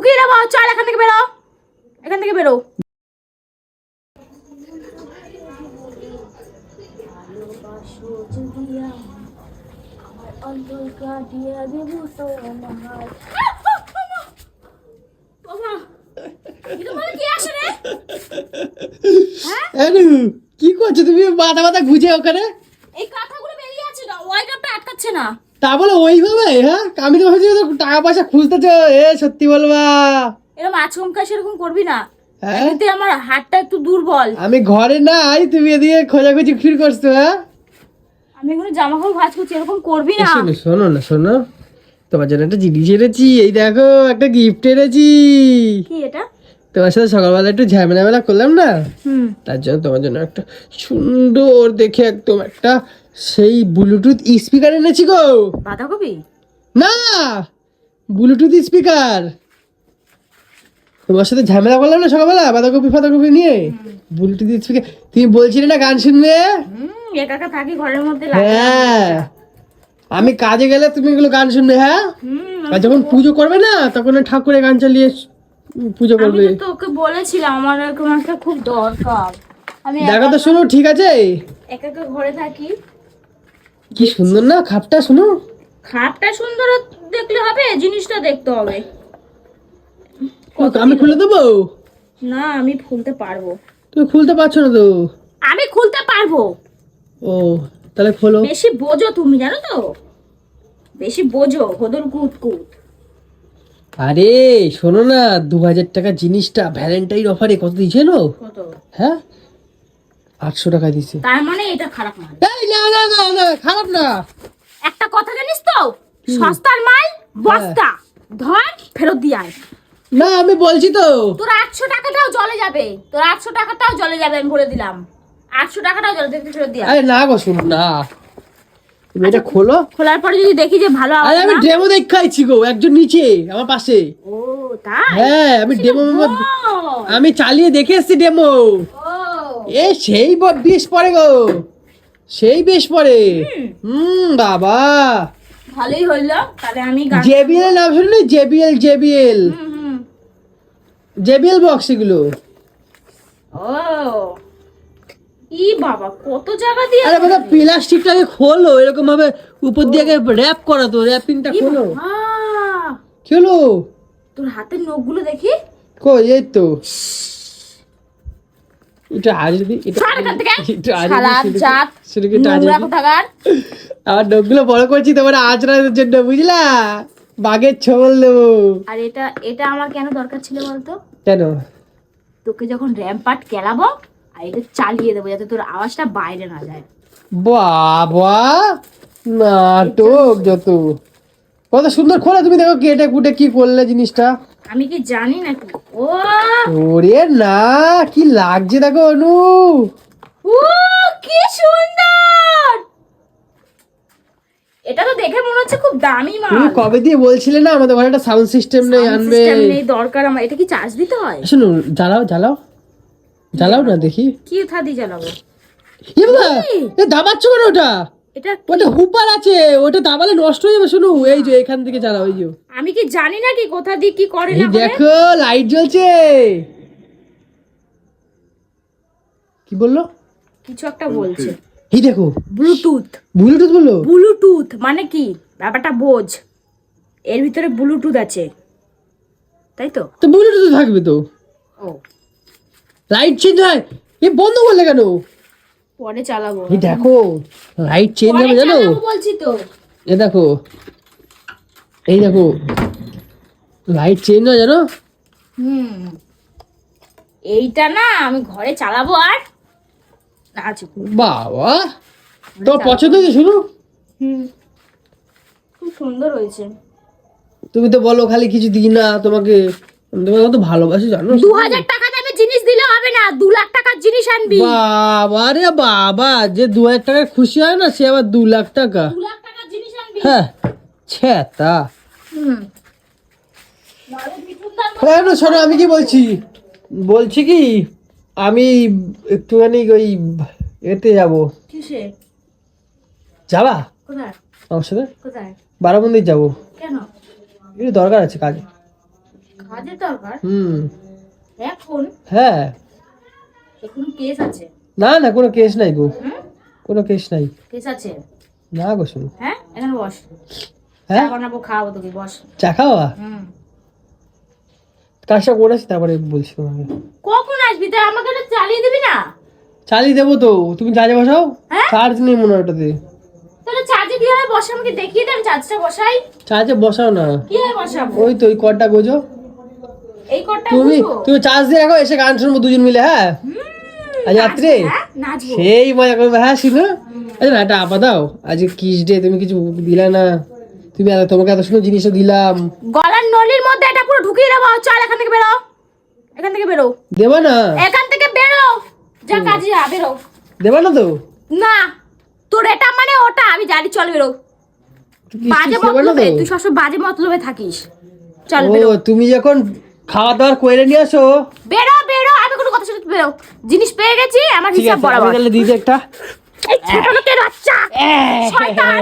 ঢুকিয়ে দেবো চল এখান থেকে বেরো। এখান থেকে বেরো। কি আসে রে? আরে কি করছ? তুমি মাথা মাথা গুজে ওখানে? এই কাঁথাগুলো বেরিয়ে আছে না ওয়াই কাপটা আটকাচ্ছে না। তা বলে ওইভাবে হ্যাঁ? আমি তো ভাবছি টাকা পয়সা খুঁজতে খুঁজতেছো এ সত্যি বলবা। এরকম আচমকা সেরকম করবি না। হ্যাঁ? এমনিতে আমার হাতটা একটু দুর্বল। আমি ঘরে নাই তুমি এদিকে খোঁজাখুঁজি ফির করছ হ্যাঁ? আমি এখানে জামা কাপড় ভাজ করছি এরকম করবি না। শোনো শোনো না শোনো। তোমার জন্য একটা জিনিস এনেছি এই দেখো একটা গিফট এনেছি। কি এটা? তোমার সাথে সকালবেলা একটু ঝামেলা মেলা করলাম না? তার জন্য তোমার জন্য একটা সুন্দর দেখে একদম একটা সেই ব্লুটুথ স্পিকার এনেছি গো। বাঁধাকপি? না ব্লুটুথ স্পিকার তোমার সাথে ঝামেলা করলাম না সকালবেলা? বাঁধাকপি ফাঁধাকপি নিয়ে? ব্লুটুথ স্পিকার তুমি বলছিলে না গান শুনবে? একা একা থাকি ঘরের মধ্যে হ্যাঁ। আমি কাজে গেলে তুমি এগুলো গান শুনবে হ্যাঁ? আর যখন পুজো করবে না তখন ঠাকুরের গান চালিয়ে পুজো আমি করবে। তো তোকে বলেছিলাম আমার এরকম একটা খুব দরকার। আমি দেখা তো শোনো ঠিক আছে? একা একা ঘরে থাকি। কি সুন্দর না? খাপটা শোনো। খাপটা সুন্দর দেখলে হবে জিনিসটা দেখতে হবে। আমি খুলে দেবো? না আমি খুলতে পারব। তুমি খুলতে পারছ না তো? আমি খুলতে পারব। ও তাহলে খোলো। বেশি বোঝো তুমি জানো তো? বেশি বোঝো হদর কুত কুত আরে শোনো না দু হাজার টাকা জিনিসটা ভ্যালেন্টাইন অফারে কত দিয়েছে কত? হ্যাঁ? আটশো টাকা দিছে। তার মানে এটা খারাপ মাল। এই না না না না খারাপ না। একটা কথা জানিস তো? সস্তার মাল বস্তা। ধর ফেরত দিয়ে আয়। না আমি বলছি তো। তোর আটশো টাকাটাও জলে যাবে। তোর আটশো টাকাটাও জলে যাবে আমি বলে দিলাম। আটশো টাকাটাও জলে দেখতে ফেরত দিয়ে। আরে না গো শোনো না। তুমি এটা খোলো। খোলার পরে যদি দেখি যে ভালো আরে আমি ডেমো দেখাইছি গো একজন নিচে আমার পাশে। ও তাই? হ্যাঁ আমি ডেমো আমি চালিয়ে দেখে এসছি ডেমো এ সেই বেশ পড়ে গো। সেই বেশ পড়ে। হুম বাবা। ভালোই হইল তাহলে আমি জেবিএল নাম শুনলি? JBL JBL. জেবিএল বক্স এগুলো। ও। ই বাবা কত জায়গা দিয়ে আরে বাবা প্লাস্টিকটাকে খোলো এরকম ভাবে উপর দিয়ে র্যাপ করা তো র্যাপিংটা খোলো। বাবা, তোর হাতের নখগুলো দেখি। কই এই তো। এটা এটা এটা আমার নখগুলো বড় করছি তোমার আজরার জন্য বুঝলা? বাঘের ছবল দেবো আর এটা এটা আমার কেন দরকার ছিল বলতো? কেন? তোকে যখন র্যাম্পার্ট কেলাবো আর এটা চালিয়ে দেবো যাতে তোর আওয়াজটা বাইরে না যায়। বাবা নাটক যত। কত সুন্দর খোলা তুমি দেখো কেটে কুটে কি করলে জিনিসটা। আমি কি জানি নাকি ও! ওরে না কি লাগছে দেখো অনু। ও কি সুন্দর! এটা তো দেখে মনে হচ্ছে খুব দামি মাল। তুমি কবে দিয়ে বলছিলে না? আমাদের ঘরে একটা সাউন্ড সিস্টেম নেই আনবে। system নেই দরকার আমার। এটা কি চার্জ দিতে হয়? শোনো জ্বালাও জ্বালাও। জ্বালাও না দেখি। কি থা দিয়ে জ্বালাবো? বাবা, এ দাবাচ্ছ কেন ওটা? এটা ওটা হুপার আছে ওটা দাবালে নষ্ট হয়ে যাবে শোনো। এই যে এখান থেকে জ্বালাও এই যে। আমি কি জানি না কি কোথা দিয়ে কি করে না দেখো লাইট জ্বলছে। কি বলল? কিছু একটা বলছে। এই দেখো। ব্লুটুথ ব্লুটুথ বলল? ব্লুটুথ মানে কি? ব্যাপারটা বোঝ। এর ভিতরে ব্লুটুথ আছে। তাই তো? তো ব্লুটুথ থাকবে তো? ও। লাইট চেঞ্জ হয়। এ বন্ধ করলে কেন? পরে চালাবো। এই দেখো লাইট চেঞ্জ হবে জানো? বলছি তো। এ দেখো এই দেখো লাইট চেঞ্জ হয় জানো? হুম। এইটা না আমি ঘরে চালাবো আর নাচ বাবা তোমার পছন্দ হয়েছে শুনো? হুম। খুব সুন্দর হয়েছে। তুমি তো বলো খালি কিছু দিই না তোমাকে তোমাকে কত ভালোবাসি জানো? দু হাজার টাকা দামে জিনিস দিলে হবে না দু লাখ টাকার জিনিস আনবি। বাবা রে বাবা যে দু হাজার টাকায় খুশি হয় না সে আবার দু লাখ টাকা। দু লাখ টাকার জিনিস আনবি। হ্যাঁ ছেতা। হ্যাঁ না শোনো আমি কি বলছি? বলছি কি আমি একটুখানি ওই এতে যাব। কিসে? যাবা? কোথায়? আমার সাথে? কোথায়? বারো মন্দির যাব। কেন? দরকার আছে কাজে দরকার? হুম। এখন? হ্যাঁ। এখন কেস আছে? না না কোনো কেস নাই গো। কোনো কেস নাই। কেস আছে? না গো শুনো। হ্যাঁ? এখানে বস। হ্যাঁ? বানাবো খাওয়াবো তোকে বস। চা খাওয়া? হুম। কাজটা তারপরে বলছি তোমাকে। কখন আসবি? আমাকে এটা চালিয়ে দিবি না? চালিয়ে দেবো তো। তুমি চার্জে বসাও। হ্যাঁ? চার্জ নেই মনে হয় ওটাতে। তাহলে চার্জে কীভাবে বসে আমাকে দেখিয়ে দেন চার্জটা বসাই। চার্জে বসাও না। কীভাবে বসাবো? ওই তো ওই কর্ডটা গোজো। এই কটটা তুমি তুমি চার্জ দিয়ে রাখো এসে গান শুনব দুজন মিলে হ্যাঁ? রাত্রে? হ্যাঁ সেই মজা করবে হ্যাঁ শুনো আচ্ছা না একটা আপা দাও। আজকে কিস ডে তুমি কিছু দিলে না। তুমি তোমাকে এত সুন্দর জিনিসও দিলাম। গলার নলির মধ্যে এটা পুরো ঢুকিয়ে দেবো চল এখান থেকে বেরো। এখান থেকে বেরো। দেবা না? এখান থেকে বেরো। যা কাজে যা বেরো। দেবা না তো? না তোর এটা মানে ওটা আমি জানি চল বেরো। বাজে মতলবে তুই সবসময় বাজে মতলবে থাকিস। চল বেরো। তুমি যখন খাওয়া দাওয়ার করে নিয়ে আসো। বেরো বেরো আমি কোনো কথা শুনতে বেরো জিনিস পেয়ে গেছি আমার হিসাব বরাবর। তাহলে দিদি একটা। এই ছোট লোকের বাচ্চা! শয়তান!